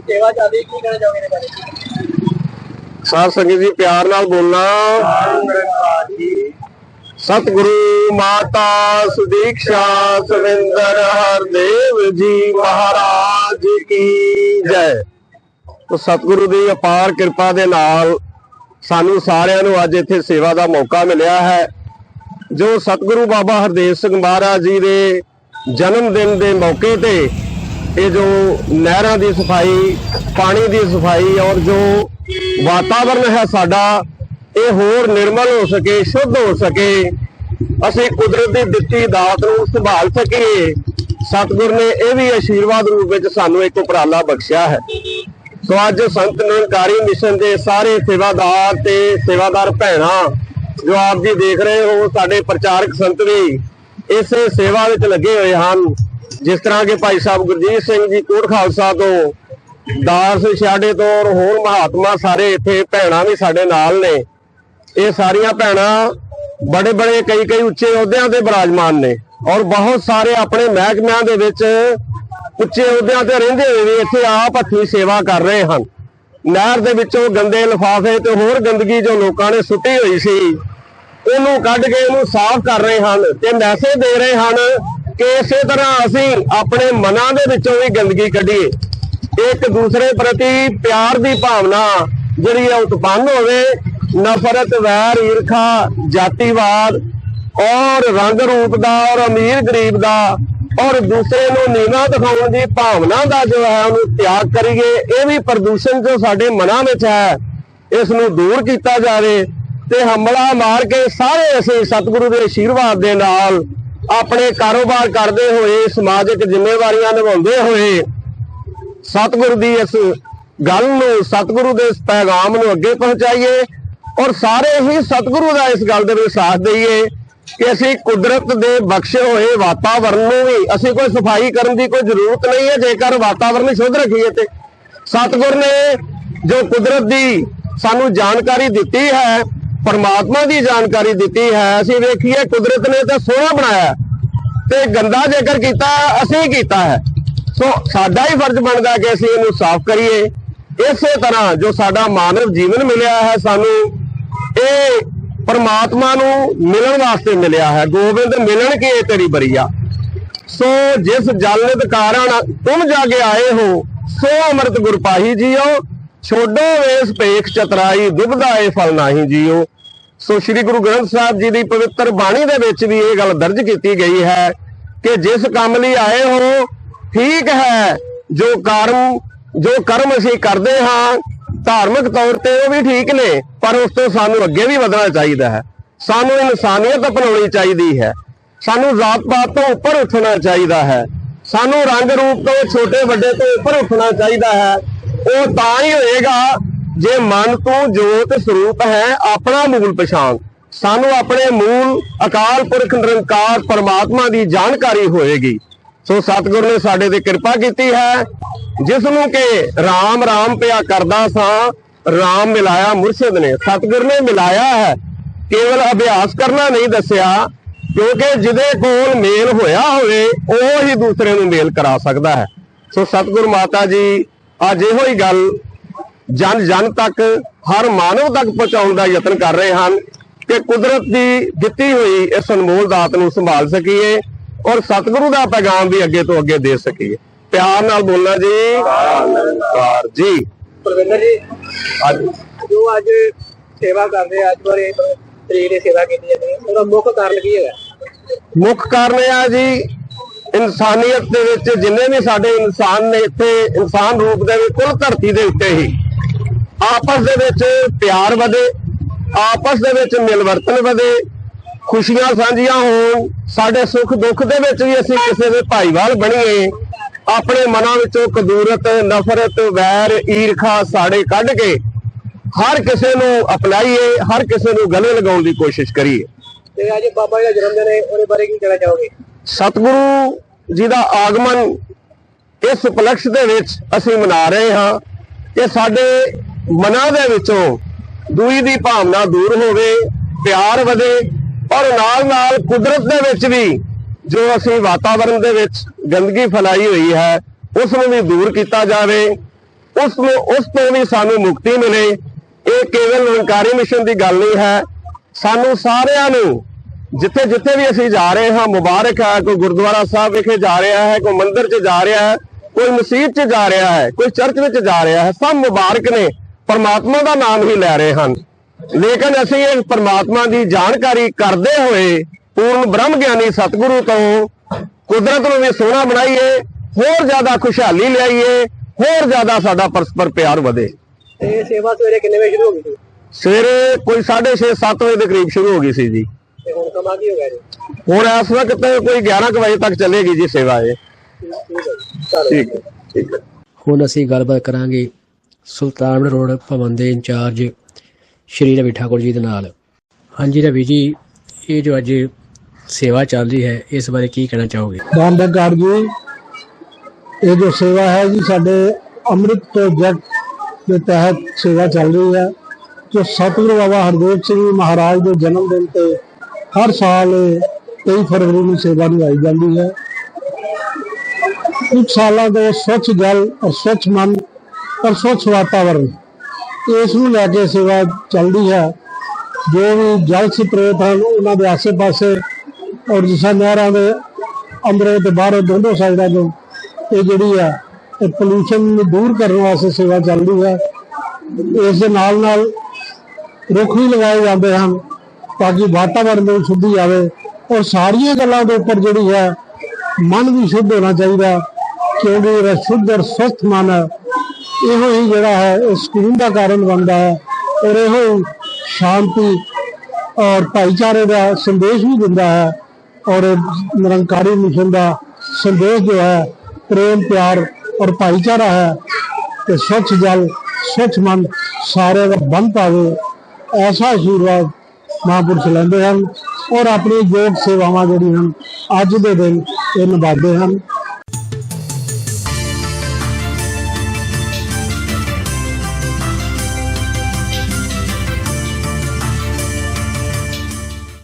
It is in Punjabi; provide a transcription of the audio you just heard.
ਸੇਵਾ ਚੱਲਦੀ, ਕੀ ਕਹਿਣਾ ਚਾਹੋਗੇ ਇਹਦੇ ਬਾਰੇ? ਸਾਧ ਸੰਗਤ ਜੀ, ਪਿਆਰ ਨਾਲ ਬੋਲਣਾ। ਸਤਿਗੁਰੂ ਮਾਤਾ ਸੁਦੀਕਸ਼ਾ ਸਵਿੰਦਰ ਹਰਦੇਵ ਜੀ ਮਹਾਰਾਜ ਕੀ ਜੈ। ਤੋ ਸਤਿਗੁਰੂ ਦੀ ਅਪਾਰ ਕਿਰਪਾ ਦੇ ਨਾਲ ਸਾਨੂੰ ਸਾਰਿਆਂ ਨੂੰ ਅੱਜ ਇੱਥੇ ਸੇਵਾ ਦਾ ਮੌਕਾ ਮਿਲਿਆ ਹੈ, ਜੋ ਸਤਿਗੁਰੂ ਬਾਬਾ ਹਰਦੇਵ ਸਿੰਘ ਮਹਾਰਾਜ ਜੀ ਦੇ ਜਨਮ ਦਿਨ ਦੇ ਮੌਕੇ ਤੇ ਇਹ ਜੋ ਨਹਿਰਾਂ ਦੀ ਸਫ਼ਾਈ, ਪਾਣੀ ਦੀ ਸਫ਼ਾਈ ਔਰ ਜੋ ਵਾਤਾਵਰਨ ਹੈ ਸਾਡਾ, ਇਹ ਹੋਰ ਨਿਰਮਲ ਹੋ ਸਕੇ, ਸ਼ੁੱਧ ਹੋ ਸਕੇ। ਅਸੀਂ ਕੁਦਰਤ ਦੀ ਦਿੱਤੀ ਦਾਤ ਨੂੰ ਸੰਭਾਲ ਸਕੀਏ। ਸਤਿਗੁਰ ਨੇ ਇਹ ਵੀ ਆਸ਼ੀਰਵਾਦ ਰੂਪ ਵਿੱਚ ਸਾਨੂੰ ਇੱਕ ਉਪਰਾਲਾ ਬਖਸ਼ਿਆ ਹੈ। ਸੋ ਅੱਜ ਸੰਤ ਨਿਰੰਕਾਰੀ ਮਿਸ਼ਨ ਦੇ ਸਾਰੇ ਸੇਵਾਦਾਰ ਤੇ ਸੇਵਾਦਾਰ ਭੈਣਾਂ ਜੋ ਆਪ ਜੀ ਦੇਖ ਰਹੇ ਹੋ, ਸਾਡੇ ਪ੍ਰਚਾਰਕ ਸੰਤ ਵੀ ਇਸੇ ਸੇਵਾ ਵਿੱਚ ਲੱਗੇ ਹੋਏ ਹਨ। ਜਿਸ ਤਰ੍ਹਾਂ ਕਿ ਭਾਈ ਸਾਹਿਬ ਗੁਰਜੀਤ ਸਿੰਘ ਜੀ, ਕੋਟ ਖਾਲਸਾ ਤੋਂ, ਦਾਸ ਛਾੜੇ ਤੋਂ ਔਰ ਹੋਰ ਮਹਾਤਮਾ ਸਾਰੇ ਇੱਥੇ ਭੈਣਾਂ ਵੀ ਸਾਡੇ ਨਾਲ ਨੇ। ਇਹ ਸਾਰੀਆਂ ਭੈਣਾਂ ਬੜੇ ਬੜੇ ਕਈ ਕਈ ਉੱਚੇ ਅਹੁਦਿਆਂ ਤੇ ਬਿਰਾਜਮਾਨ ਨੇ ਔਰ ਬਹੁਤ ਸਾਰੇ ਆਪਣੇ ਮਹਿਕਮਿਆਂ ਦੇ ਵਿੱਚ ਉੱਚੇ ਅਹੁਦਿਆਂ ਤੇ ਰਹਿੰਦੇ ਹੋਏ ਵੀ ਇੱਥੇ ਆਪ ਹੱਥੀਂ ਸੇਵਾ ਕਰ ਰਹੇ ਹਨ। ਨਹਿਰ ਦੇ ਵਿੱਚੋਂ ਗੰਦੇ ਲਿਫਾਫੇ ਤੇ ਹੋਰ ਗੰਦਗੀ ਜੋ ਲੋਕਾਂ ਨੇ ਸੁੱਟੀ ਹੋਈ ਸੀ, ਉਹਨੂੰ ਕੱਢ ਕੇ ਉਹਨੂੰ ਸਾਫ਼ ਕਰ ਰਹੇ ਹਨ ਤੇ ਮੈਸੇਜ ਦੇ ਰਹੇ ਹਨ ਕਿ ਇਸੇ ਤਰ੍ਹਾਂ ਅਸੀਂ ਆਪਣੇ ਮਨਾਂ ਦੇ ਵਿੱਚੋਂ ਵੀ ਗੰਦਗੀ ਕੱਢੀਏ। ਇੱਕ ਦੂਸਰੇ ਪ੍ਰਤੀ ਪਿਆਰ ਦੀ ਭਾਵਨਾ ਜਿਹੜੀ ਹੈ ਉਤਪੰਨ ਹੋਵੇ, ਨਫ਼ਰਤ, ਵੈਰ, ਈਰਖਾ, ਜਾਤੀਵਾਦ ਔਰ ਰੰਗ ਰੂਪ ਦਾ ਔਰ ਅਮੀਰ ਗਰੀਬ ਦਾ ਔਰ ਦੂਸਰੇ ਨੂੰ ਨੀਵਾਂ ਦਿਖਾਉਣ ਦੀ ਭਾਵਨਾ ਦਾ ਜੋ ਹੈ, ਉਹਨੂੰ ਤਿਆਗ ਕਰੀਏ। ਇਹ ਵੀ ਪ੍ਰਦੂਸ਼ਣ ਜੋ ਸਾਡੇ ਮਨਾਂ ਵਿੱਚ ਹੈ, ਇਸ ਨੂੰ ਦੂਰ ਕੀਤਾ ਜਾਵੇ ਤੇ ਹੰਬਲਾ ਮਾਰ ਕੇ ਸਾਰੇ ਅਸੀਂ ਸਤਿਗੁਰੂ ਦੇ ਆਸ਼ੀਰਵਾਦ ਦੇ ਨਾਲ ਆਪਣੇ ਕਾਰੋਬਾਰ ਕਰਦੇ ਹੋਏ ਸਮਾਜਿਕ ਜ਼ਿੰਮੇਵਾਰੀਆਂ ਨਿਭਾਉਂਦੇ ਹੋਏ ਸਤਿਗੁਰੂ ਦੀ ਇਸ ਗੱਲ ਨੂੰ, ਸਤਿਗੁਰੂ ਦੇ ਇਸ ਪੈਗਾਮ ਨੂੰ ਅੱਗੇ ਪਹੁੰਚਾਈਏ ਔਰ ਸਾਰੇ ਹੀ ਸਤਿਗੁਰੂ ਦਾ ਇਸ ਗੱਲ ਦੇ ਵਿੱਚ ਸਾਥ ਦਈਏ ਕਿ ਅਸੀਂ ਕੁਦਰਤ ਦੇ ਬਖਸ਼ੇ ਹੋਏ ਵਾਤਾਵਰਣ ਨੂੰ ਵੀ, ਅਸੀਂ ਕੋਈ ਸਫ਼ਾਈ ਕਰਨ ਦੀ ਕੋਈ ਜ਼ਰੂਰਤ ਨਹੀਂ ਹੈ, ਜੇਕਰ ਵਾਤਾਵਰਣ ਸ਼ੁੱਧ ਰੱਖੀਏ ਤੇ। ਸਤਿਗੁਰ ਨੇ ਜੋ ਕੁਦਰਤ ਦੀ ਸਾਨੂੰ ਜਾਣਕਾਰੀ ਦਿੱਤੀ ਹੈ ਪਰਮਾਤਮਾ ਦੀ ਜਾਣਕਾਰੀ ਦਿੱਤੀ ਹੈ। ਅਸੀਂ ਵੇਖੀਏ, ਕੁਦਰਤ ਨੇ ਤਾਂ ਸੋਹਣਾ ਬਣਾਇਆ ਤੇ ਗੰਦਾ ਜੇਕਰ ਕੀਤਾ, ਅਸੀਂ ਕੀਤਾ ਹੈ। ਸੋ ਸਾਡਾ ਹੀ ਫਰਜ਼ ਬਣਦਾ ਕਿ ਅਸੀਂ ਇਹਨੂੰ ਸਾਫ਼ ਕਰੀਏ। ਇਸੇ ਤਰ੍ਹਾਂ ਜੋ ਸਾਡਾ ਮਾਨਵ ਜੀਵਨ ਮਿਲਿਆ ਹੈ, ਸਾਨੂੰ ਇਹ ਪਰਮਾਤਮਾ ਨੂੰ ਮਿਲਣ ਵਾਸਤੇ ਮਿਲਿਆ ਹੈ। ਗੋਬਿੰਦ, ਮਿਲਣ ਕੀ ਤੇਰੀ ਬਰੀਆ? ਸੋ ਜਿਸ ਜਲ ਨਿਤ ਕਾਰਨ ਤੁਮ ਜਾਗੇ ਆਏ ਹੋ, ਸੋ ਅੰਮ੍ਰਿਤ ਗੁਰਪਾਹੀ ਜੀਓ। ਛੋਡੋ ਵੇਸ ਭੇਖ ਚਤਰਾਈ ਦੁਬਦਾ ਏ ਫਲ ਨਾਹੀ ਜੀਓ। ਸੋ ਸ੍ਰੀ ਗੁਰੂ ਗ੍ਰੰਥ ਸਾਹਿਬ ਜੀ ਦੀ ਪਵਿੱਤਰ ਬਾਣੀ ਦੇ ਵਿੱਚ ਵੀ ਇਹ ਗੱਲ ਦਰਜ ਕੀਤੀ ਗਈ ਹੈ ਕਿ ਜਿਸ ਕੰਮ ਲਈ ਆਏ ਹੋ, ਠੀਕ ਹੈ, ਜੋ ਕਰਮ ਜੋ ਕਰਮ ਅਸੀਂ ਕਰਦੇ ਹਾਂ, ਧਾਰਮਿਕ ਤੌਰ ਤੇ ਉਹ ਵੀ ਠੀਕ ਨੇ, ਪਰ ਉਸ ਤੋਂ ਸਾਨੂੰ ਅੱਗੇ ਵੀ ਵਧਣਾ ਚਾਹੀਦਾ ਹੈ। ਸਾਨੂੰ ਇਨਸਾਨੀਅਤ ਅਪਣਾਉਣੀ ਚਾਹੀਦੀ ਹੈ। ਸਾਨੂੰ ਜਾਤ ਪਾਤ ਤੋਂ ਉੱਪਰ ਉੱਠਣਾ ਚਾਹੀਦਾ ਹੈ। ਸਾਨੂੰ ਰੰਗ ਰੂਪ ਤੋਂ ਛੋਟੇ ਵੱਡੇ ਤੋਂ ਉੱਪਰ ਉੱਠਣਾ ਚਾਹੀਦਾ ਹੈ। ਉਹ ਤਾਂ ਹੀ ਹੋਏਗਾ ਜੇ ਮਨ ਤੋਂ ਜੋਤ ਸਰੂਪ ਹੈ, ਆਪਣਾ ਮੂਲ ਪਛਾਣ। ਸਾਨੂੰ ਆਪਣੇ ਮੂਲ, ਅਕਾਲ ਪੁਰਖ, ਨਿਰੰਕਾਰ ਪਰਮਾਤਮਾ ਦੀ ਜਾਣਕਾਰੀ ਹੋਏਗੀ। ਸੋ ਸਤਿਗੁਰ ਨੇ ਸਾਡੇ ਤੇ ਕਿਰਪਾ ਕੀਤੀ ਹੈ। ਜਿਸ ਨੂੰ ਕਿ RAM RAM ਪਿਆ ਕਰਦਾ ਸਾਂ RAM ਮਿਲਾਇਆ ਮੁਰਸ਼ਿਦ ਨੇ। ਸਤਿਗੁਰ ਨੇ ਮਿਲਾਇਆ ਹੈ। ਕੇਵਲ ਅਭਿਆਸ ਕਰਨਾ ਨਹੀਂ ਦੱਸਿਆ, ਕਿਉਂਕਿ ਜਿਹਦੇ ਕੋਲ ਮੇਲ ਹੋਇਆ ਹੋਵੇ, ਉਹ ਹੀ ਦੂਸਰੇ ਨੂੰ ਮੇਲ ਕਰਾ ਸਕਦਾ ਹੈ। ਸੋ ਸਤਿਗੁਰ ਮਾਤਾ ਜੀ, ਅੱਜ ਇਹੋ ਹੀ ਗੱਲ ਜਨ ਜਨ ਤੱਕ ਹਰ ਮਾਨਵ ਤੱਕ ਪਹੁੰਚਾਉਣ ਦਾ ਯਤਨ ਕਰ ਰਹੇ ਹਨ ਕਿ ਕੁਦਰਤ ਦੀ ਦਿੱਤੀ ਹੋਈ ਇਸ ਅਨਮੋਲ ਦਾਤ ਨੂੰ ਸੰਭਾਲ ਸਕੀਏ ਔਰ ਸਤਿਗੁਰੂ ਦਾ ਪੈਗਾਮ ਵੀ ਅੱਗੇ ਤੋਂ ਅੱਗੇ ਦੇ ਸਕੀਏ। ਪਿਆਰ ਨਾਲ ਬੋਲਣਾ ਜੀ। ਪਿਆਰ ਜੀ। ਪ੍ਰਵਿੰਦਰ ਜੀ ਅੱਜ ਜੋ ਅੱਜ ਸੇਵਾ ਕਰਦੇ ਅੱਜ ਬਾਰੇ ਤਰੀਕ ਦੀ ਸੇਵਾ ਕੀਤੀ ਜਾਂਦੀ ਹੈ ਉਹਦਾ ਮੁੱਖ ਕਾਰਨ ਕੀ ਹੈਗਾ? ਮੁੱਖ ਕਾਰਨ ਇਹ ਆ ਜੀ ਇਨਸਾਨੀਅਤ ਦੇ ਵਿੱਚ ਜਿੰਨੇ ਵੀ ਸਾਡੇ ਇਨਸਾਨ ਨੇ ਇੱਥੇ ਇਨਸਾਨ ਰੂਪ ਦੇ ਵਿੱਚ ਕੁੱਲ ਧਰਤੀ ਦੇ ਉੱਤੇ ਹੀ ਆਪਸ ਦੇ ਵਿੱਚ ਪਿਆਰ ਵਧੇ ਆਪਸ ਦੇ ਵਿੱਚ ਮਿਲਵਰਤਨ ਵਧੇ ਖੁਸ਼ੀਆਂ ਸਾਂਝੀਆਂ ਹੋਣ ਸਾਡੇ ਸੁੱਖ ਦੁੱਖ ਦੇ ਵਿੱਚ ਵੀ ਅਸੀਂ ਕਿਸੇ ਦੇ ਭਾਈਵਾਲ ਬਣੀਏ ਆਪਣੇ ਮਨਾਂ ਵਿੱਚੋਂ ਕਦੂਰਤ ਨਫ਼ਰਤ ਵੈਰ ਈਰਖਾ ਸਾੜੇ ਕੱਢ ਕੇ ਹਰ ਕਿਸੇ ਨੂੰ ਅਪਣਾਈਏ ਹਰ ਕਿਸੇ ਨੂੰ ਗਲੇ ਲਗਾਉਣ ਦੀ ਕੋਸ਼ਿਸ਼ ਕਰੀਏ। ਤੇ ਅੱਜ ਬਾਬਾ ਜੀ ਦਾ ਜਨਮ ਦਿਨ ਹੈ ਉਹਦੇ ਬਾਰੇ ਕੀ ਕਹਿਣਾ ਚਾਹੋਗੇ? ਸਤਿਗੁਰੂ ਜੀ ਦਾ ਆਗਮਨ ਇਸ ਉਪਲਕਸ਼ ਦੇ ਵਿੱਚ ਅਸੀਂ ਮਨਾ ਰਹੇ ਹਾਂ ਕਿ ਸਾਡੇ ਮਨਾਂ ਦੇ ਵਿੱਚੋਂ ਦੂਈ ਦੀ ਭਾਵਨਾ ਦੂਰ ਹੋਵੇ, ਪਿਆਰ ਵਧੇ ਔਰ ਨਾਲ ਨਾਲ ਕੁਦਰਤ ਦੇ ਵਿੱਚ ਵੀ ਜੋ ਅਸੀਂ ਵਾਤਾਵਰਣ ਦੇ ਵਿੱਚ ਗੰਦਗੀ ਫੈਲਾਈ ਹੋਈ ਹੈ, ਉਸ ਨੂੰ ਵੀ ਦੂਰ ਕੀਤਾ ਜਾਵੇ, ਉਸ ਨੂੰ, ਉਸ ਤੋਂ ਵੀ ਸਾਨੂੰ ਮੁਕਤੀ ਮਿਲੇ। ਇਹ ਕੇਵਲ ਨਿਰੰਕਾਰੀ ਮਿਸ਼ਨ ਦੀ ਗੱਲ ਨਹੀਂ ਹੈ। ਸਾਨੂੰ ਸਾਰਿਆਂ ਨੂੰ ਜਿੱਥੇ ਜਿੱਥੇ ਵੀ ਅਸੀਂ ਜਾ ਰਹੇ ਹਾਂ, ਮੁਬਾਰਕ ਹੈ, ਕੋਈ ਗੁਰਦੁਆਰਾ ਸਾਹਿਬ ਵਿਖੇ ਜਾ ਰਿਹਾ ਹੈ, ਕੋਈ ਮੰਦਿਰ 'ਚ ਜਾ ਰਿਹਾ ਹੈ, ਕੋਈ ਮਸਜਿਦ 'ਚ ਜਾ ਰਿਹਾ ਹੈ, ਕੋਈ ਚਰਚ ਵਿੱਚ ਜਾ ਰਿਹਾ ਹੈ, ਸਭ ਮੁਬਾਰਕ ਨੇ। ਪਰਮਾਤਮਾ ਦਾ ਨਾਮ ਹੀ ਲੈ ਰਹੇ ਹਨ। ਲੇਕਿਨ ਅਸੀਂ ਇਸ ਪਰਮਾਤਮਾ ਦੀ ਜਾਣਕਾਰੀ ਕਰਦੇ ਹੋਏ ਪੂਰਨ ਬ੍ਰਹਮ ਗਿਆਨੀ ਸਤਿਗੁਰੂ ਤੋਂ ਕੁਦਰਤ ਨੂੰ ਵੀ ਸੋਹਣਾ ਬਣਾਈਏ ਹੋਰ ਜ਼ਿਆਦਾ ਖੁਸ਼ਹਾਲੀ ਲਿਆਈਏ ਹੋਰ ਜ਼ਿਆਦਾ ਸਾਡਾ ਪਰਸਪਰ ਪਿਆਰ ਵਧੇ। ਤੇ ਸੇਵਾ ਸਵੇਰੇ ਕਿੰਨੇ ਵਜੇ ਸ਼ੁਰੂ ਹੋ ਗਈ ਸੀ? ਸਵੇਰੇ ਕੋਈ 6:30 7 ਵਜੇ ਦੇ ਕਰੀਬ ਸ਼ੁਰੂ ਹੋ ਗਈ ਸੀ ਜੀ। ਤੇ ਹੁਣ ਸਮਾਂ ਕੀ ਹੋ ਗਿਆ ਜੀ? ਹੁਣ ਇਸ ਵਕਤ ਕੋਈ 11 ਕੁ ਵਜੇ ਤੱਕ ਚੱਲੇਗੀ ਜੀ ਸੇਵਾ ਇਹ। ਠੀਕ ਹੈ ਠੀਕ ਹੈ। ਹੁਣ ਅਸੀਂ ਗੱਲਬਾਤ ਕਰਾਂਗੇ ਸੁਲਤਾਨ ਰੋਡ ਭਵਨ ਦੇ ਇੰਚਾਰਜ ਸ਼੍ਰੀ ਰਵੀ ਠਾਕੁਰ ਜੀ ਦੇ ਨਾਲ। ਹਾਂਜੀ ਰਵੀ ਜੀ, ਇਹ ਜੋ ਅੱਜ ਸੇਵਾ ਚੱਲ ਰਹੀ ਹੈ, ਇਸ ਬਾਰੇ ਕੀ ਕਹਿਣਾ ਚਾਹੋਗੇ? ਦਾਨਦਾਰ ਜੀ, ਇਹ ਜੋ ਸੇਵਾ ਹੈ ਜੀ, ਸਾਡੇ ਅੰਮ੍ਰਿਤ ਪ੍ਰੋਜੈਕਟ ਦੇ ਤਹਿਤ ਸੇਵਾ ਚੱਲ ਰਹੀ ਹੈ, ਜੋ ਸਤਿਗੁਰੂ ਬਾਬਾ ਹਰਦੇਵ ਸਿੰਘ ਜੀ ਮਹਾਰਾਜ ਦੇ ਜਨਮ ਦਿਨ ਤੇ ਹਰ ਸਾਲ 23 ਫਰਵਰੀ ਨੂੰ ਸੇਵਾ ਨਿਭਾਈ ਜਾਂਦੀ ਹੈ। ਕੁਝ ਸਾਲਾਂ ਤੋਂ ਸਵੱਛ ਜਲ ਔਰ ਸਵੱਛ ਮਨ ਔਰ ਸਵੱਛ ਵਾਤਾਵਰਣ ਇਸ ਨੂੰ ਲੈ ਕੇ ਸੇਵਾ ਚੱਲਦੀ ਹੈ। ਜੋ ਵੀ ਜਲ ਸਰੋਤ ਹਨ, ਉਹਨਾਂ ਦੇ ਆਸੇ-ਪਾਸੇ ਔਰ ਜਿਸਾ ਨਹਿਰਾਂ ਦੇ ਅੰਦਰੋਂ ਤੇ ਬਾਹਰੋਂ ਦੋਨੋਂ ਸਾਈਡਾਂ ਤੋਂ ਇਹ ਜਿਹੜੀ ਹੈ, ਇਹ ਪੋਲੂਸ਼ਨ ਨੂੰ ਦੂਰ ਕਰਨ ਵਾਸਤੇ ਸੇਵਾ ਚੱਲਦੀ ਹੈ। ਇਸ ਦੇ ਨਾਲ ਨਾਲ ਰੁੱਖ ਵੀ ਲਗਾਏ ਜਾਂਦੇ ਹਨ ਤਾਂ ਕਿ ਵਾਤਾਵਰਣ ਨੂੰ ਸ਼ੁੱਧੀ ਆਵੇ ਔਰ ਸਾਰੀਆਂ ਗੱਲਾਂ ਦੇ ਉੱਪਰ ਜਿਹੜੀ ਹੈ, ਮਨ ਵੀ ਸ਼ੁੱਧ ਹੋਣਾ ਚਾਹੀਦਾ ਕਿਉਂਕਿ ਜਿਹੜਾ ਸ਼ੁੱਧ ਔਰ ਸਵਸਥ ਮਨ ਹੈ। ਇਹੋ ਹੀ ਜਿਹੜਾ ਹੈ, ਇਹ ਸਕੂਨ ਦਾ ਕਾਰਨ ਬਣਦਾ ਹੈ ਔਰ ਇਹੋ ਹੀ ਸ਼ਾਂਤੀ ਔਰ ਭਾਈਚਾਰੇ ਦਾ ਸੰਦੇਸ਼ ਵੀ ਦਿੰਦਾ ਹੈ ਔਰ ਨਿਰੰਕਾਰੀ ਮਿਸ਼ਨ ਦਾ ਸੰਦੇਸ਼ ਜੋ ਹੈ, ਪ੍ਰੇਮ, ਪਿਆਰ ਔਰ ਭਾਈਚਾਰਾ ਹੈ ਤੇ ਸਵੱਛ ਜਲ ਸਵੱਛ ਮਨ ਸਾਰੇ ਦਾ ਬੰਦ ਪਾਵੇ, ਐਸਾ ਆਸ਼ੀਰਵਾਦ ਮਹਾਂਪੁਰਸ਼ ਲੈਂਦੇ ਹਨ ਔਰ ਆਪਣੀ ਯੋਗ ਸੇਵਾਵਾਂ ਜਿਹੜੀਆਂ ਹਨ, ਅੱਜ ਦੇ ਦਿਨ ਇਹ ਨਿਭਾਉਂਦੇ ਹਨ।